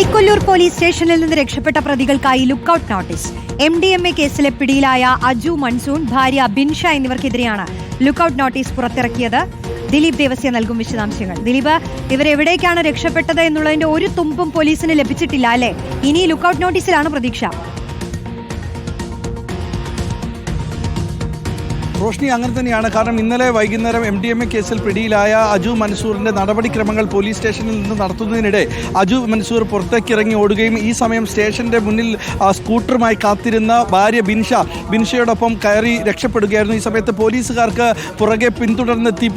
Kilikollur police സ്റ്റേഷനിൽ നിന്ന് രക്ഷപ്പെട്ട പ്രതികൾക്കായി lookout notice. M D M A കേസിലെ പിടിയിലായ അജു മൺസൂൺ ഭാര്യ ബിൻഷ എന്നിവർക്കെതിരെയാണ് ലുക്കൌട്ട് നോട്ടീസ് പുറത്തിറക്കിയത്. ദിലീപ് ദേവസ്യ നൽകും വിശദാംശങ്ങൾ. ദിലീപ് ഇവരെവിടേക്കാണ് രക്ഷപ്പെട്ടത് എന്നുള്ളതിന്റെ ഒരു തുമ്പും പോലീസിന് ലഭിച്ചിട്ടില്ല അല്ലേ? ഇനി ലുക്കൌട്ട് നോട്ടീസിലാണ് പ്രതീക്ഷ. റോഷ്നി അങ്ങനെ തന്നെയാണ്. കാരണം ഇന്നലെ വൈകുന്നേരം എം ഡി എം എ കേസിൽ പിടിയിലായ അജു മൻസൂറിന്റെ നടപടിക്രമങ്ങൾ പോലീസ് സ്റ്റേഷനിൽ നിന്ന് നടത്തുന്നതിനിടെ അജു മൻസൂർ പുറത്തേക്ക് ഇറങ്ങി ഓടുകയും ഈ സമയം സ്റ്റേഷന്റെ മുന്നിൽ സ്കൂട്ടറുമായി കാത്തിരുന്ന ഭാര്യ ബിൻഷ ബിൻഷയോടൊപ്പം കയറി രക്ഷപ്പെടുകയായിരുന്നു. ഈ സമയത്ത് പോലീസുകാർക്ക് പുറകെ പിന്തുടർന്നെത്തി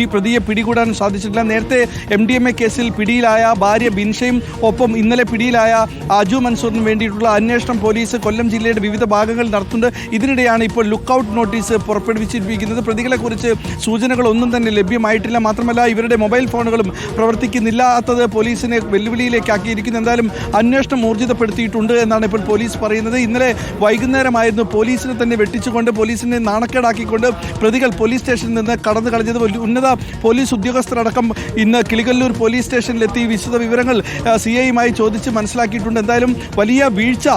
ഈ പ്രതിയെ പിടികൂടാൻ സാധിച്ചിട്ടില്ല. നേരത്തെ എം ഡി എം എ കേസിൽ പിടിയിലായ ഭാര്യ ബിൻഷയും ഒപ്പം ഇന്നലെ പിടിയിലായ അജു മൻസൂറിന് വേണ്ടിയിട്ടുള്ള അന്വേഷണം പോലീസ് കൊല്ലം ജില്ലയുടെ വിവിധ ഭാഗങ്ങളിൽ നടത്തുന്നുണ്ട്. ഇതിനിടെയാണ് ഇപ്പോൾ ലുക്ക് ഔട്ട് നോട്ടീസ് പുറപ്പെടുവിച്ചിരിക്കുന്നത് പ്രതികളെക്കുറിച്ച് സൂചനകളൊന്നും തന്നെ ലഭ്യമായിട്ടില്ല. മാത്രമല്ല ഇവരുടെ മൊബൈൽ ഫോണുകളും പ്രവർത്തിക്കുന്നില്ലാത്തത് പോലീസിനെ വെല്ലുവിളിയിലേക്കാക്കിയിരിക്കുന്നു. എന്തായാലും അന്വേഷണം ഊർജിതപ്പെടുത്തിയിട്ടുണ്ട് എന്നാണ് ഇപ്പോൾ പോലീസ് പറയുന്നത്. ഇന്നലെ വൈകുന്നേരമായിരുന്നു പോലീസിനെ തന്നെ വെട്ടിച്ചുകൊണ്ട് പോലീസിനെ നാണക്കേടാക്കിക്കൊണ്ട് പ്രതികൾ പോലീസ് സ്റ്റേഷനിൽ നിന്ന് കടന്നു കളഞ്ഞത്. ഉന്നത പോലീസ് ഉദ്യോഗസ്ഥരടക്കം ഇന്ന് കിളികല്ലൂർ പോലീസ് സ്റ്റേഷനിലെത്തി വിശദ വിവരങ്ങൾ സി ഐയുമായി ചോദിച്ച് മനസ്സിലാക്കിയിട്ടുണ്ട്. എന്തായാലും വലിയ വീഴ്ച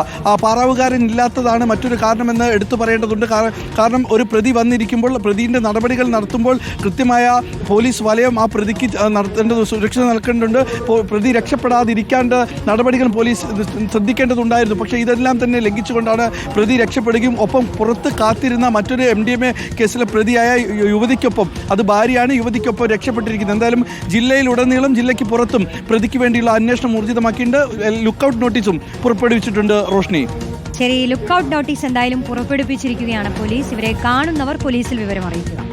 പാറാവുകാരൻ ഇല്ലാത്തതാണ് മറ്റൊരു കാരണമെന്ന് എടുത്തു പറയേണ്ടതുണ്ട്. കാരണം ഒരു പ്രതി വന്നിരിക്കുമ്പോൾ പ്രതിന്റെ നടപടികൾ നടത്തുമ്പോൾ കൃത്യമായ പോലീസ് വലയം ആ പ്രതിക്ക് നടത്തേണ്ടത് സുരക്ഷ നൽകേണ്ടതുണ്ട്. പ്രതി രക്ഷപ്പെടാതിരിക്കേണ്ട നടപടികൾ പോലീസ് ശ്രദ്ധിക്കേണ്ടതുണ്ടായിരുന്നു. പക്ഷേ ഇതെല്ലാം തന്നെ ലംഘിച്ചുകൊണ്ടാണ് പ്രതി രക്ഷപ്പെടുകയും ഒപ്പം പുറത്ത് കാത്തിരുന്ന മറ്റൊരു എം ഡി എം എ കേസിലെ പ്രതിയായ യുവതിക്കൊപ്പം അത് ഭാര്യയാണ് യുവതിക്കൊപ്പം രക്ഷപ്പെട്ടിരിക്കുന്നത്. എന്തായാലും ജില്ലയിലുടനീളം ജില്ലയ്ക്ക് പുറത്തും പ്രതിക്ക് വേണ്ടിയുള്ള അന്വേഷണം ഊർജിതമാക്കിയിട്ടുണ്ട്. ലുക്കൌട്ട് നോട്ടീസും പുറപ്പെടുവിച്ചിട്ടുണ്ട് റോഷ്നി. ശരി ലുക്കൌട്ട് നോട്ടീസ് എന്തായാലും പുറപ്പെടുവിച്ചിരിക്കുകയാണ് പോലീസ്. ഇവരെ കാണുന്നവർ പോലീസിൽ വിവരം അറിയിക്കുക.